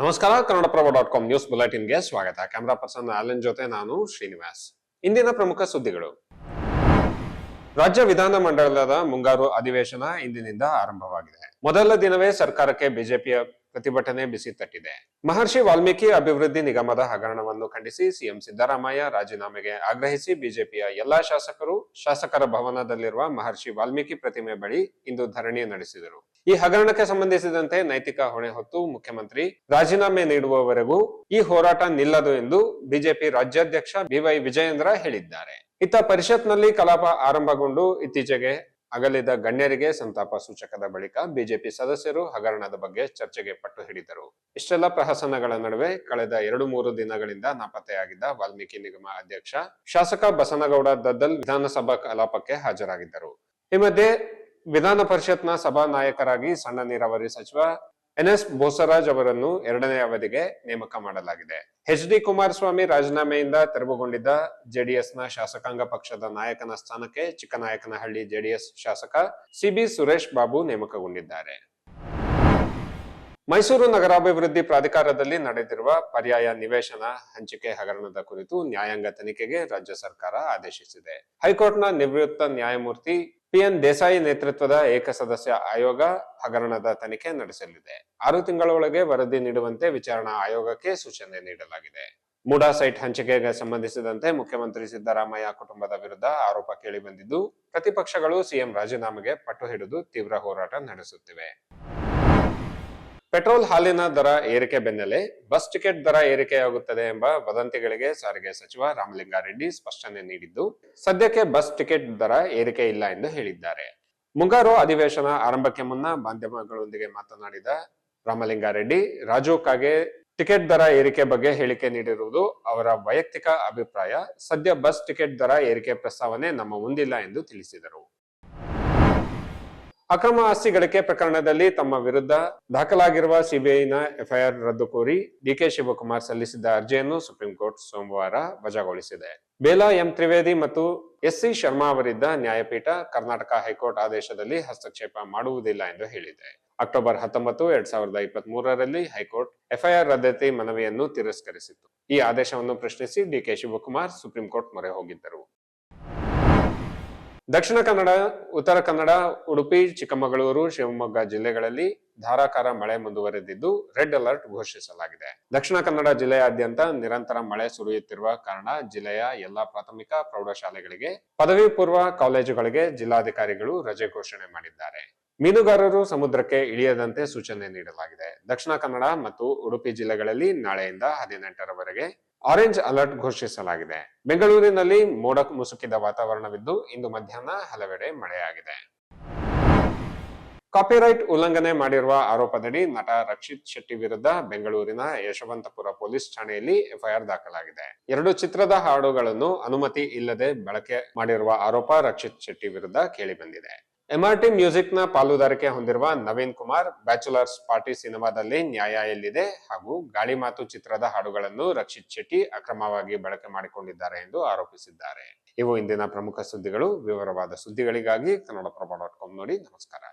ನಮಸ್ಕಾರ Kannadaprabha dot com news ಬುಲೆಟಿನ್ಗೆ ಸ್ವಾಗತ. ಕ್ಯಾಮರಾ ಪರ್ಸನ್ ಆಲನ್ ಜೊತೆ ನಾನು ಶ್ರೀನಿವಾಸ್. ಇಂದಿನ ಪ್ರಮುಖ ಸುದ್ದಿಗಳು. ರಾಜ್ಯ ವಿಧಾನ ಮಂಡಳದ ಮುಂಗಾರು ಅಧಿವೇಶನ ಇಂದಿನಿಂದ ಆರಂಭವಾಗಿದೆ. ಮೊದಲ ದಿನವೇ ಸರ್ಕಾರಕ್ಕೆ ಬಿಜೆಪಿಯ ಪ್ರತಿಭಟನೆ ಬಿಸಿ ತಟ್ಟಿದೆ. ಮಹರ್ಷಿ ವಾಲ್ಮೀಕಿ ಅಭಿವೃದ್ಧಿ ನಿಗಮದ ಹಗರಣವನ್ನು ಖಂಡಿಸಿ ಸಿಎಂ ಸಿದ್ದರಾಮಯ್ಯ ರಾಜೀನಾಮೆಗೆ ಆಗ್ರಹಿಸಿ ಬಿಜೆಪಿಯ ಎಲ್ಲಾ ಶಾಸಕರು, ಶಾಸಕರ ಭವನದಲ್ಲಿರುವ ಮಹರ್ಷಿ ವಾಲ್ಮೀಕಿ ಪ್ರತಿಮೆ ಬಳಿ ಇಂದು ಧರಣಿ ನಡೆಸಿದರು. ಈ ಹಗರಣಕ್ಕೆ ಸಂಬಂಧಿಸಿದಂತೆ ನೈತಿಕ ಹೊಣೆ ಹೊತ್ತು ಮುಖ್ಯಮಂತ್ರಿ ರಾಜೀನಾಮೆ ನೀಡುವವರೆಗೂ ಈ ಹೋರಾಟ ನಿಲ್ಲದು ಎಂದು ಬಿಜೆಪಿ ರಾಜ್ಯಾಧ್ಯಕ್ಷ ಬಿವೈ ವಿಜಯೇಂದ್ರ ಹೇಳಿದ್ದಾರೆ. ಇತ್ತ ಪರಿಷತ್ನಲ್ಲಿ ಕಲಾಪ ಆರಂಭಗೊಂಡು ಇತ್ತೀಚೆಗೆ ಅಗಲಿದ ಗಣ್ಯರಿಗೆ ಸಂತಾಪ ಸೂಚಕದ ಬಳಿಕ ಬಿಜೆಪಿ ಸದಸ್ಯರು ಹಗರಣದ ಬಗ್ಗೆ ಚರ್ಚೆಗೆ ಪಟ್ಟು ಹಿಡಿದರು. ಇಷ್ಟೆಲ್ಲ ಪ್ರಹಸನಗಳ ನಡುವೆ ಕಳೆದ ಎರಡು ಮೂರು ದಿನಗಳಿಂದ ನಾಪತ್ತೆಯಾಗಿದ್ದ ವಾಲ್ಮೀಕಿ ನಿಗಮ ಅಧ್ಯಕ್ಷ, ಶಾಸಕ ಬಸನಗೌಡ ದದ್ದಲ್ ವಿಧಾನಸಭಾ ಕಲಾಪಕ್ಕೆ ಹಾಜರಾಗಿದ್ದರು. ಈ ಮಧ್ಯೆ ವಿಧಾನ ಪರಿಷತ್ನ ಸಭಾ ನಾಯಕರಾಗಿ ಸಣ್ಣ ನೀರಾವರಿ ಸಚಿವ ಎನ್ ಎಸ್ ಬೋಸರಾಜ್ ಅವರನ್ನು ಎರಡನೇ ಅವಧಿಗೆ ನೇಮಕ ಮಾಡಲಾಗಿದೆ. ಎಚ್ ಡಿ ಕುಮಾರಸ್ವಾಮಿ ರಾಜೀನಾಮೆಯಿಂದ ತೆರವುಗೊಂಡಿದ್ದ ಜೆಡಿಎಸ್ನ ಶಾಸಕಾಂಗ ಪಕ್ಷದ ನಾಯಕನ ಸ್ಥಾನಕ್ಕೆ ಚಿಕ್ಕನಾಯಕನಹಳ್ಳಿ ಜೆಡಿಎಸ್ ಶಾಸಕ ಸಿಬಿ ಸುರೇಶ್ ಬಾಬು ನೇಮಕಗೊಂಡಿದ್ದಾರೆ. ಮೈಸೂರು ನಗರಾಭಿವೃದ್ಧಿ ಪ್ರಾಧಿಕಾರದಲ್ಲಿ ನಡೆದಿರುವ ಪರ್ಯಾಯ ನಿವೇಶನ ಹಂಚಿಕೆ ಹಗರಣದ ಕುರಿತು ನ್ಯಾಯಾಂಗ ತನಿಖೆಗೆ ರಾಜ್ಯ ಸರ್ಕಾರ ಆದೇಶಿಸಿದೆ. ಹೈಕೋರ್ಟ್ನ ನಿವೃತ್ತ ನ್ಯಾಯಮೂರ್ತಿ ಪಿಎನ್ ದೇಸಾಯಿ ನೇತೃತ್ವದ ಏಕಸದಸ್ಯ ಆಯೋಗ ಹಗರಣದ ತನಿಖೆ ನಡೆಸಲಿದೆ. ಆರು ತಿಂಗಳೊಳಗೆ ವರದಿ ನೀಡುವಂತೆ ವಿಚಾರಣಾ ಆಯೋಗಕ್ಕೆ ಸೂಚನೆ ನೀಡಲಾಗಿದೆ. ಮೂಡಾ ಸೈಟ್ ಹಂಚಿಕೆಗೆ ಸಂಬಂಧಿಸಿದಂತೆ ಮುಖ್ಯಮಂತ್ರಿ ಸಿದ್ದರಾಮಯ್ಯ ಕುಟುಂಬದ ವಿರುದ್ಧ ಆರೋಪ ಕೇಳಿಬಂದಿದ್ದು ಪ್ರತಿಪಕ್ಷಗಳು ಸಿಎಂ ರಾಜೀನಾಮೆಗೆ ಪಟ್ಟು ಹಿಡಿದು ತೀವ್ರ ಹೋರಾಟ ನಡೆಸುತ್ತಿವೆ. ಪೆಟ್ರೋಲ್ ಹಾಲಿನ ದರ ಏರಿಕೆ ಬೆನ್ನಲ್ಲೇ ಬಸ್ ಟಿಕೆಟ್ ದರ ಏರಿಕೆಯಾಗುತ್ತದೆ ಎಂಬ ವದಂತಿಗಳಿಗೆ ಸಾರಿಗೆ ಸಚಿವ ರಾಮಲಿಂಗಾರೆಡ್ಡಿ ಸ್ಪಷ್ಟನೆ ನೀಡಿದ್ದು, ಸದ್ಯಕ್ಕೆ ಬಸ್ ಟಿಕೆಟ್ ದರ ಏರಿಕೆ ಇಲ್ಲ ಎಂದು ಹೇಳಿದ್ದಾರೆ. ಮುಂಗಾರು ಅಧಿವೇಶನ ಆರಂಭಕ್ಕೆ ಮುನ್ನ ಮಾಧ್ಯಮಗಳೊಂದಿಗೆ ಮಾತನಾಡಿದ ರಾಮಲಿಂಗಾರೆಡ್ಡಿ, ರಾಜು ಕಾಗೆ ಟಿಕೆಟ್ ದರ ಏರಿಕೆ ಬಗ್ಗೆ ಹೇಳಿಕೆ ನೀಡಿರುವುದು ಅವರ ವೈಯಕ್ತಿಕ ಅಭಿಪ್ರಾಯ. ಸದ್ಯ ಬಸ್ ಟಿಕೆಟ್ ದರ ಏರಿಕೆ ಪ್ರಸ್ತಾವನೆ ನಮ್ಮ ಮುಂದಿಲ್ಲ ಎಂದು ತಿಳಿಸಿದರು. ಅಕ್ರಮ ಆಸ್ತಿ ಗಳಿಕೆ ಪ್ರಕರಣದಲ್ಲಿ ತಮ್ಮ ವಿರುದ್ಧ ದಾಖಲಾಗಿರುವ ಸಿಬಿಐನ ಎಫ್ಐಆರ್ ರದ್ದು ಕೋರಿ ಡಿಕೆ ಶಿವಕುಮಾರ್ ಸಲ್ಲಿಸಿದ್ದ ಅರ್ಜಿಯನ್ನು ಸುಪ್ರೀಂ ಕೋರ್ಟ್ ಸೋಮವಾರ ವಜಾಗೊಳಿಸಿದೆ. ಬೇಲಾ ಎಂ ತ್ರಿವೇದಿ ಮತ್ತು ಎಸ್ ಸಿ ಶರ್ಮಾ ಅವರಿದ್ದ ನ್ಯಾಯಪೀಠ ಕರ್ನಾಟಕ ಹೈಕೋರ್ಟ್ ಆದೇಶದಲ್ಲಿ ಹಸ್ತಕ್ಷೇಪ ಮಾಡುವುದಿಲ್ಲ ಎಂದು ಹೇಳಿದೆ. ಅಕ್ಟೋಬರ್ ಹತ್ತೊಂಬತ್ತು, ಎರಡ್ ಸಾವಿರದ ಇಪ್ಪತ್ತ್ ಮೂರರಲ್ಲಿ ಹೈಕೋರ್ಟ್ ಎಫ್ಐಆರ್ ರದ್ದತಿ ಮನವಿಯನ್ನು ತಿರಸ್ಕರಿಸಿತ್ತು. ಈ ಆದೇಶವನ್ನು ಪ್ರಶ್ನಿಸಿ ಡಿಕೆ ಶಿವಕುಮಾರ್ ಸುಪ್ರೀಂ ಕೋರ್ಟ್ ಮೊರೆ ಹೋಗಿದ್ದರು. ದಕ್ಷಿಣ ಕನ್ನಡ, ಉತ್ತರ ಕನ್ನಡ, ಉಡುಪಿ, ಚಿಕ್ಕಮಗಳೂರು, ಶಿವಮೊಗ್ಗ ಜಿಲ್ಲೆಗಳಲ್ಲಿ ಧಾರಾಕಾರ ಮಳೆ ಮುಂದುವರೆದಿದ್ದು ರೆಡ್ ಅಲರ್ಟ್ ಘೋಷಿಸಲಾಗಿದೆ. ದಕ್ಷಿಣ ಕನ್ನಡ ಜಿಲ್ಲೆಯಾದ್ಯಂತ ನಿರಂತರ ಮಳೆ ಸುರಿಯುತ್ತಿರುವ ಕಾರಣ ಜಿಲ್ಲೆಯ ಎಲ್ಲಾ ಪ್ರಾಥಮಿಕ ಪ್ರೌಢಶಾಲೆಗಳಿಗೆ, ಪದವಿ ಪೂರ್ವ ಕಾಲೇಜುಗಳಿಗೆ ಜಿಲ್ಲಾಧಿಕಾರಿಗಳು ರಜೆ ಘೋಷಣೆ ಮಾಡಿದ್ದಾರೆ. ಮೀನುಗಾರರು ಸಮುದ್ರಕ್ಕೆ ಇಳಿಯದಂತೆ ಸೂಚನೆ ನೀಡಲಾಗಿದೆ. ದಕ್ಷಿಣ ಕನ್ನಡ ಮತ್ತು ಉಡುಪಿ ಜಿಲ್ಲೆಗಳಲ್ಲಿ ನಾಳೆಯಿಂದ ಹದಿನೆಂಟರವರೆಗೆ ಆರೆಂಜ್ ಅಲರ್ಟ್ ಘೋಷಿಸಲಾಗಿದೆ. ಬೆಂಗಳೂರಿನಲ್ಲಿ ಮೋಡ ಮುಸುಕಿದ ವಾತಾವರಣವಿದ್ದು ಇಂದು ಮಧ್ಯಾಹ್ನ ಹಲವೆಡೆ ಮಳೆಯಾಗಿದೆ. ಕಾಪಿರೈಟ್ ಉಲ್ಲಂಘನೆ ಮಾಡಿರುವ ಆರೋಪದಡಿ ನಟ ರಕ್ಷಿತ್ ಶೆಟ್ಟಿ ವಿರುದ್ಧ ಬೆಂಗಳೂರಿನ ಯಶವಂತಪುರ ಪೊಲೀಸ್ ಠಾಣೆಯಲ್ಲಿ ಎಫ್ಐಆರ್ ದಾಖಲಾಗಿದೆ. ಎರಡು ಚಿತ್ರದ ಹಾಡುಗಳನ್ನು ಅನುಮತಿ ಇಲ್ಲದೆ ಬಳಕೆ ಮಾಡಿರುವ ಆರೋಪ ರಕ್ಷಿತ್ ಶೆಟ್ಟಿ ವಿರುದ್ಧ ಕೇಳಿಬಂದಿದೆ ಎಂಆರ್ಟಿ ಮ್ಯೂಸಿಕ್ನ ಪಾಲುದಾರಿಕೆ ಹೊಂದಿರುವ ನವೀನ್ ಕುಮಾರ್ ಬ್ಯಾಚುಲರ್ಸ್ ಪಾರ್ಟಿ ಸಿನಿಮಾದಲ್ಲಿ ನ್ಯಾಯ ಎಲ್ಲಿದೆ ಹಾಗೂ ಗಾಳಿ ಮಾತು ಚಿತ್ರದ ಹಾಡುಗಳನ್ನು ರಕ್ಷಿತ್ ಶೆಟ್ಟಿ ಅಕ್ರಮವಾಗಿ ಬಳಕೆ ಮಾಡಿಕೊಂಡಿದ್ದಾರೆ ಎಂದು ಆರೋಪಿಸಿದ್ದಾರೆ. ಇವು ಇಂದಿನ ಪ್ರಮುಖ ಸುದ್ದಿಗಳು. ವಿವರವಾದ ಸುದ್ದಿಗಳಿಗಾಗಿ ಕನ್ನಡಪ್ರಭ ಡಾಟ್ ಕಾಮ್ ನೋಡಿ. ನಮಸ್ಕಾರ.